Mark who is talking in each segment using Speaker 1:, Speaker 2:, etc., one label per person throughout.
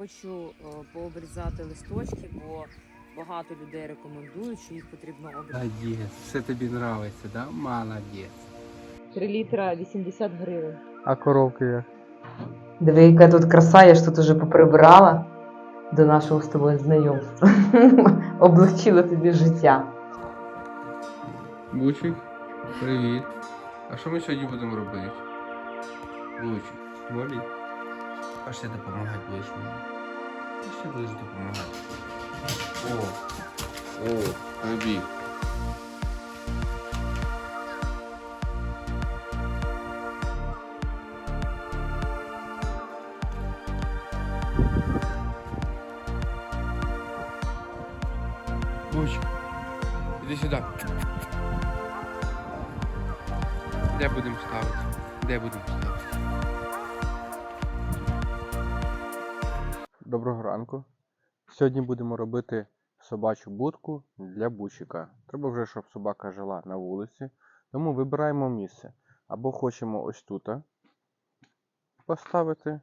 Speaker 1: хочу е, пообрізати листочки, бо багато людей рекомендують, що їх потрібно обрізати.
Speaker 2: Молодець, все тобі подобається, да? Молодець.
Speaker 1: 3 літра 80 гривень.
Speaker 2: А коровки як?
Speaker 3: Диви, яка тут краса, я ж тут уже поприбирала до нашого з тобою знайомства. Облегчила тобі життя.
Speaker 2: Бучик, привіт. А що ми сьогодні будемо робити? Бучик, молі. А ще допомагати будеш мені. Ще будеш допомагати. О, о, прибіг. Бучик, іди сюди. Де будемо ставити? Де будемо ставити? Доброго ранку. Сьогодні будемо робити собачу будку для бучика. Треба вже, щоб собака жила на вулиці. Тому вибираємо місце. Або хочемо ось тут поставити,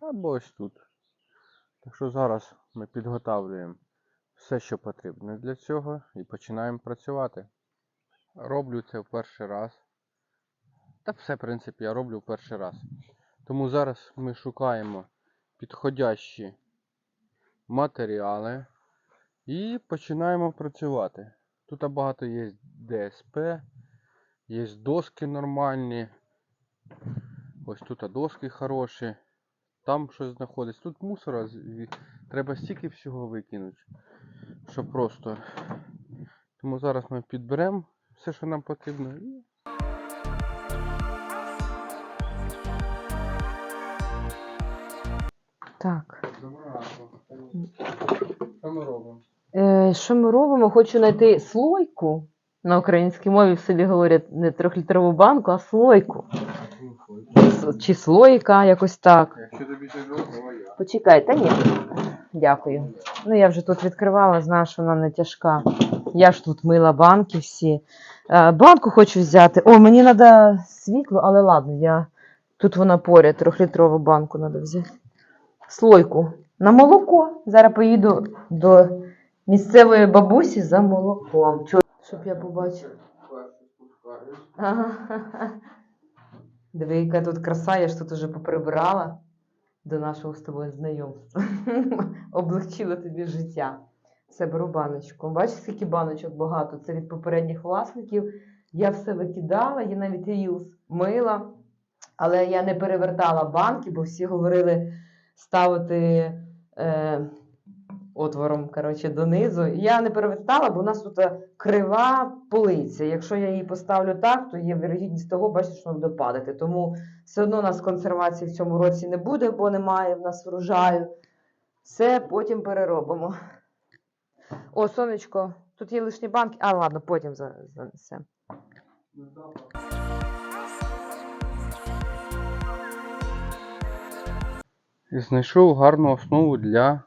Speaker 2: або ось тут. Так що зараз ми підготовлюємо все, що потрібно для цього, і починаємо працювати. Роблю це в перший раз. Та все, в принципі, я роблю в перший раз. Тому зараз ми шукаємо підходящі матеріали і починаємо працювати. Тут багато є ДСП, є доски нормальні. Ось тут доски хороші. Там щось знаходиться. Тут мусора треба стільки всього викинути, що просто. Тому зараз ми підберемо все, що нам потрібно.
Speaker 3: Так.
Speaker 2: Що ми робимо?
Speaker 3: Е, що ми робимо? Хочу знайти слойку. На українській мові в селі говорять не трьохлітрову банку, а слойку. Чи слойка, якось так.
Speaker 2: Якщо тобі тяжело, я.
Speaker 3: Почекай, та ні. Дякую. Ну я вже тут відкривала, знаю, що вона не тяжка. Я ж тут мила банки всі. Е, банку хочу взяти. О, мені треба світло, але ладно, я. Тут вона поряд, трьохлітрову банку треба взяти. Слойку. На молоко. Зараз поїду до місцевої бабусі за молоком. Щоб я. Ага. Диви, яка тут краса, я ж тут уже поприбирала до нашого з тобою знайомства. Облегчила тобі життя. Все, беру баночку. Бачиш, скільки баночок багато. Це від попередніх власників. Я все викидала, я навіть рілс мила, але я не перевертала банки, бо всі говорили ставити е, отвором коротше, донизу. Я не перевертала, бо у нас тут е, крива полиця. Якщо я її поставлю так, то є вірогідність того, бачите, що буде падати. Тому все одно у нас консервації в цьому році не буде, бо немає в нас врожаю. Все потім переробимо. О, сонечко, тут є лишні банки. А, ладно, потім за- занесемо.
Speaker 2: Знайшов гарну основу для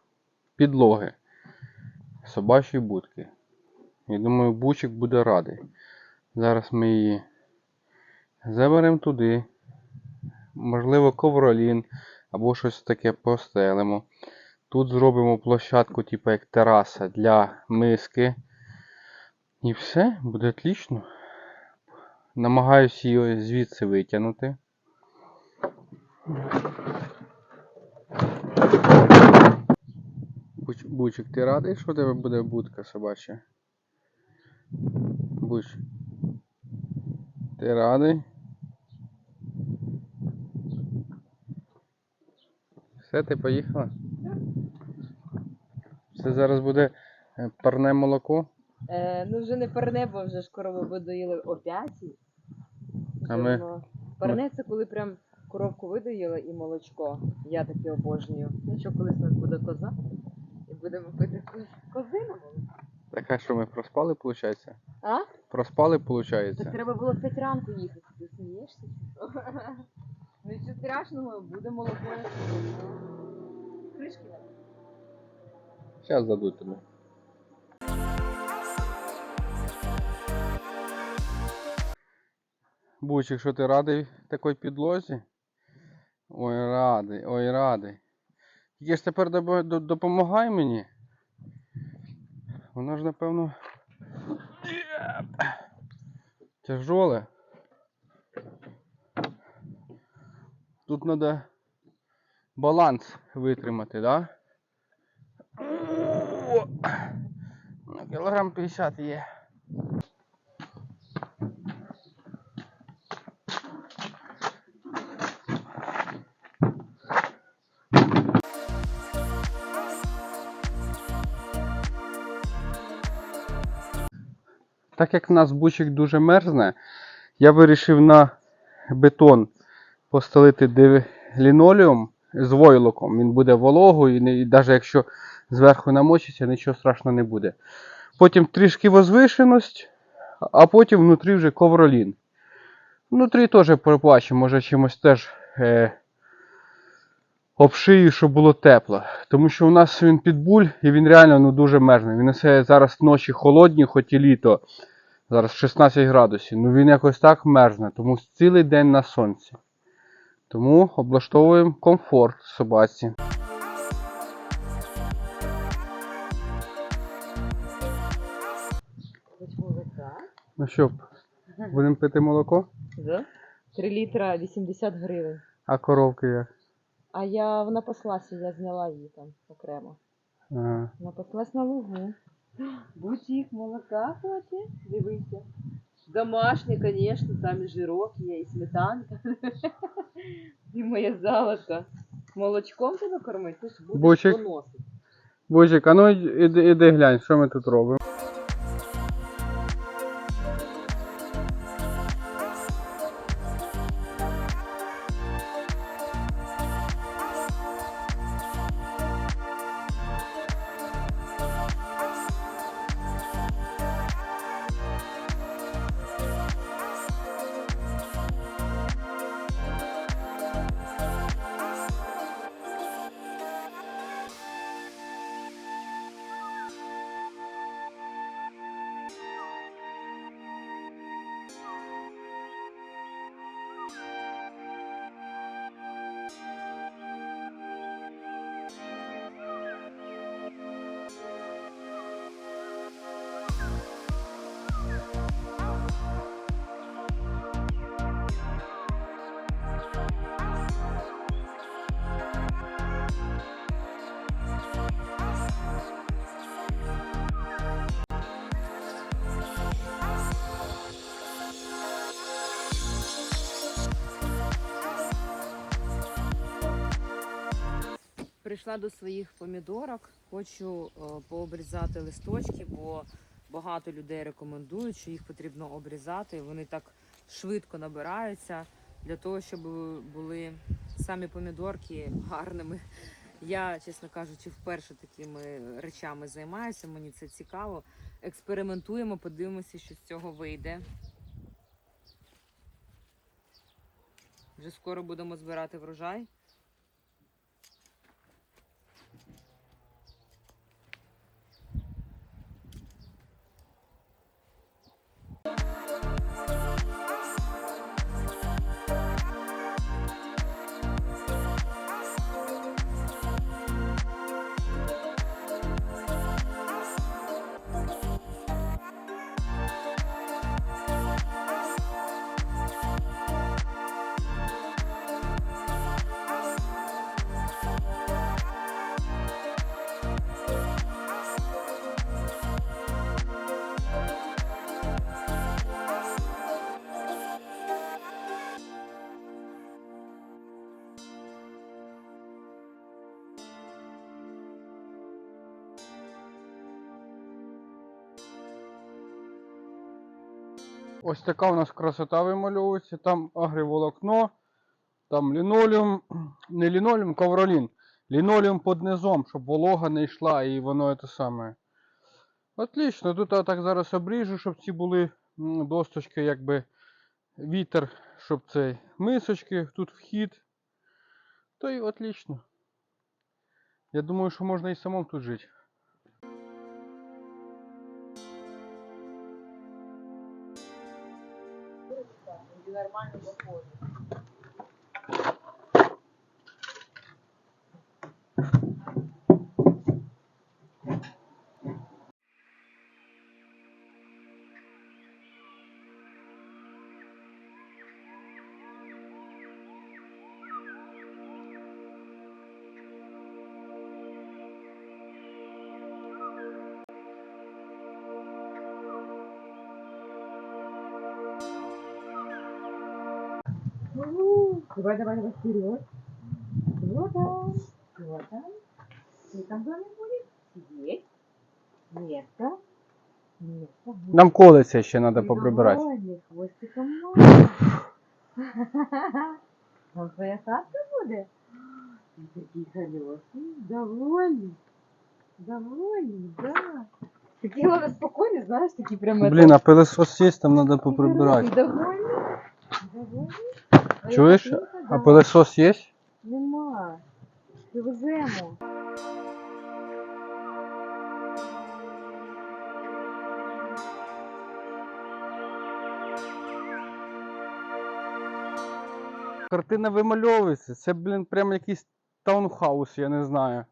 Speaker 2: підлоги собачої будки. І думаю, бучик буде радий. Зараз ми її заберемо туди. Можливо, ковролін або щось таке постелимо. Тут зробимо площадку, типу як тераса для миски. І все, буде отлично. Намагаюсь її звідси витягнути. Буч, Бучик, ти радий, що у тебе буде будка собача? Буч. Ти радий? Все, ти поїхала? Це зараз буде е, парне молоко.
Speaker 1: Е, ну вже не парне, бо вже ж корову видоїли о п'ятій.
Speaker 2: А ми-
Speaker 1: Парне це коли прям коровку видоїли і молочко. Я таке обожнюю. Ну що, колись у нас буде коза, і будемо пити коз- козине молоко.
Speaker 2: Так а що ми проспали, виходить?
Speaker 1: А?
Speaker 2: Проспали, виходить?
Speaker 1: Так треба було в 5 ранку їхати. Ти смієшся? що? Нічого страшного, буде молоко. Кришки.
Speaker 2: Зараз дадуть тобі. Бучик, що ти радий такій підлозі? Ой, радий, ой, радий. Тільки ж тепер допомагай мені. Воно ж напевно. Тяжоле. Тут треба баланс витримати, да? Кілограм 50 є. Так як в нас бучик дуже мерзне, я вирішив на бетон постелити лінолеум з войлоком. Він буде вологою, і, навіть якщо зверху намочиться, нічого страшного не буде. Потім трішки возвишеність, а потім внутрі вже ковролін. Внутрі теж побачимо, може чимось теж е, обшию, щоб було тепло. Тому що у нас він підбуль і він реально ну, дуже мерзне. Він несе зараз ночі холодні, хоч і літо. Зараз 16 градусів. Ну він якось так мерзне, тому цілий день на сонці. Тому облаштовуємо комфорт собаці. Ну що, будемо пити молоко?
Speaker 3: Да? 3 літра 80 гривень.
Speaker 2: А коровки як?
Speaker 3: А я вона паслася, я зняла її там окремо.
Speaker 2: Ага.
Speaker 3: Вона паслась на лугу. Бутик молока хоче? Дивися. Домашнє, звісно, там і жирок є, і сметанка. І моє золото. Молочком тебе кормить, ти ж будеш
Speaker 2: Бочик.
Speaker 3: поносити.
Speaker 2: А ну іди, іди глянь, що ми тут робимо.
Speaker 3: Прийшла до своїх помідорок, хочу е, пообрізати листочки, бо багато людей рекомендують, що їх потрібно обрізати. Вони так швидко набираються для того, щоб були самі помідорки гарними. Я, чесно кажучи, вперше такими речами займаюся. Мені це цікаво. Експериментуємо, подивимося, що з цього вийде. Вже скоро будемо збирати врожай.
Speaker 2: Ось така у нас красота вимальовується. Там агриволокно, там лінолеум, не лінолеум, ковролін. Лінолеум під низом, щоб волога не йшла і воно те саме. Отлично, тут я так зараз обріжу, щоб ці були досточки, якби вітер, щоб цей мисочки, тут вхід. То й отлично. Я думаю, що можна і самому тут жити.
Speaker 3: Нормально доходить. Давай, давай, давай, вперед. Вот он. Вот он. Ты там домик будет? Сидеть. Место. Место.
Speaker 2: Нам колеса ще треба поприбирати.
Speaker 3: Довольний, хвостиком можна. Там твоя хатка буде? Ти такий колесний, довольний. Довольний, да. Такий, ладно, спокійний, знаєш, такий прямо...
Speaker 2: Блін, а пилосос є, там треба поприбирати.
Speaker 3: Довольний?
Speaker 2: Чуєш? А пилосос є?
Speaker 3: Нема. Привеземо.
Speaker 2: Картина вимальовується. Це, блін, прям якийсь таунхаус, я не знаю.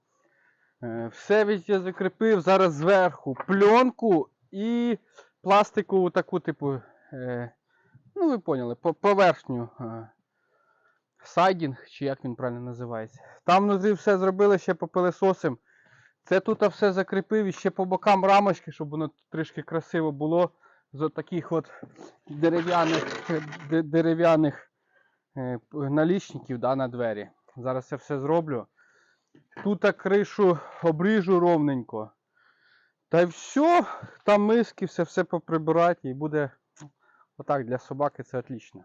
Speaker 2: Е, Все від я закріпив зараз зверху пленку і пластикову таку, типу, е, ну ви поняли, по- поверхню. е, Сайдінг, чи як він правильно називається. Там внутрі все зробили ще по пилесосам. Це тут все закріпив і ще по бокам рамочки, щоб воно трішки красиво було. З таких от дерев'яних дерев'яних е, налічників да, на двері. Зараз я все зроблю. Тут кришу обріжу ровненько. Та й все, там миски, все все поприбирати і буде отак для собаки це отлично.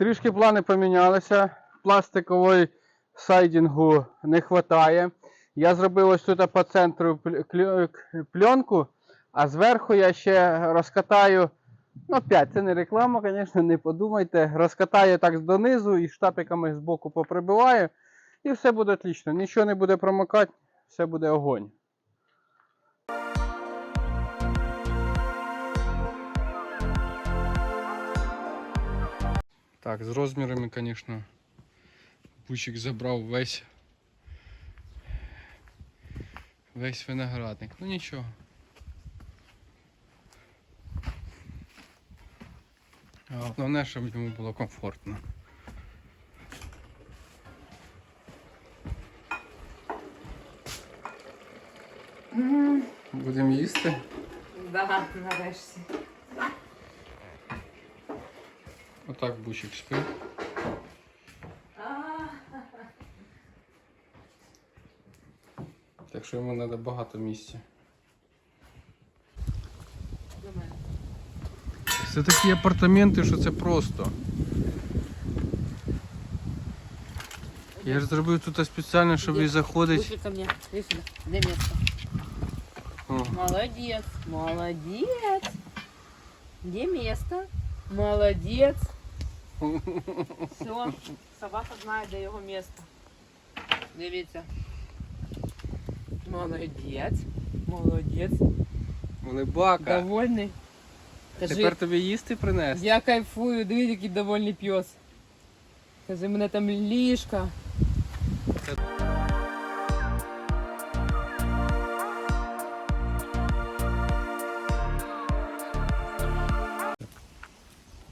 Speaker 2: Трішки плани помінялися. Пластикової сайдінгу не вистачає. Я зробив ось тут по центру к- пленку, а зверху я ще розкатаю. Ну, 5, це не реклама, звісно, не подумайте. Розкатаю так донизу і штапиками з боку поприбиваю. І все буде отлично. Нічого не буде промокати, все буде огонь. Так, з розмірами, звісно, Пучик забрав весь весь виноградник. Ну нічого. Головне, щоб йому було комфортно. Будемо їсти.
Speaker 1: Да, нарешті.
Speaker 2: Отак бучик спить. Що йому треба багато місця. Це такі апартаменти, що це просто. Я ж зробив тут спеціально, щоб і заходить.
Speaker 1: Вышли ко мне. Иди сюда. Где место?
Speaker 2: О,
Speaker 1: Молодец. Молодец. Где место? Молодец. Все. Собака знає, де його місто. Дивіться. Молодець. Молодець.
Speaker 2: Улибака.
Speaker 1: Довольний. Кажи,
Speaker 2: Тепер тобі їсти принести.
Speaker 1: я кайфую, дивіться, який довольний пес. Кажи, мене там ліжка.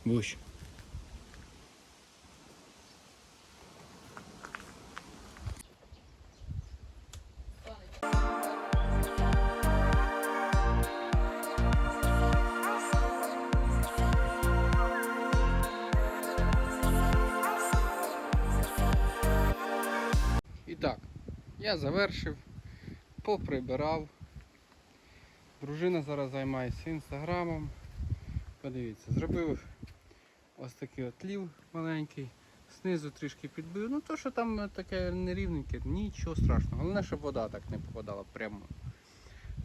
Speaker 2: Буш. Так, я завершив, поприбирав. Дружина зараз займається інстаграмом. Подивіться, зробив ось такий от лів маленький. Знизу трішки підбив. Ну то, що там таке нерівненьке, нічого страшного. Головне, щоб вода так не попадала прямо.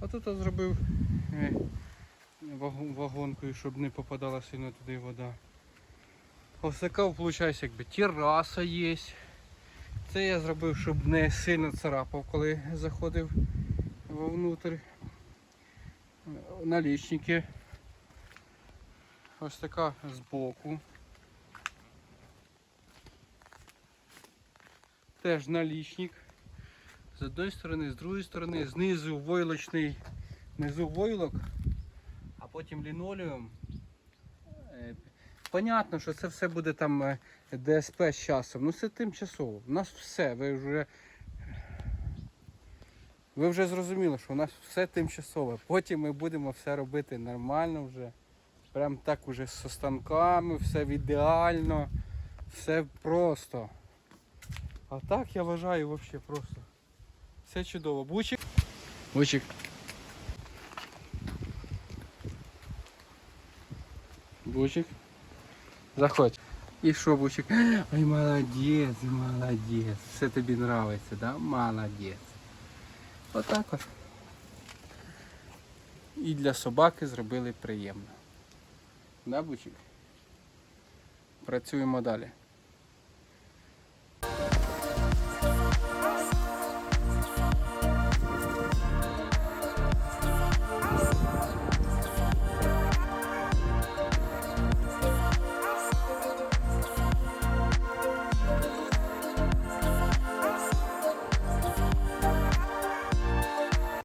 Speaker 2: А тут зробив е, вагонкою, щоб не попадала сильно туди вода. Така виходить, якби тераса є. Це я зробив, щоб не сильно царапав, коли заходив вовнутрь. Налічники. Ось така збоку. Теж налічник. З одної сторони, з другої сторони, знизу войлочний, внизу войлок, а потім лінолеум Е, Понятно, що це все буде там е, ДСП з часом. Ну це тимчасово. У нас все, ви вже. Ви вже зрозуміли, що у нас все тимчасове. Потім ми будемо все робити нормально вже. Прям так уже з станками, все ідеально, все просто. А так я вважаю взагалі просто. Все чудово. Бучик. Бучик. Бучик. Заходь. І що, Бучик? Ой, молодець, молодець. Все тобі нравиться, да? Молодець. Отак от. І для собаки зробили приємно. Да, Бучик? Працюємо далі.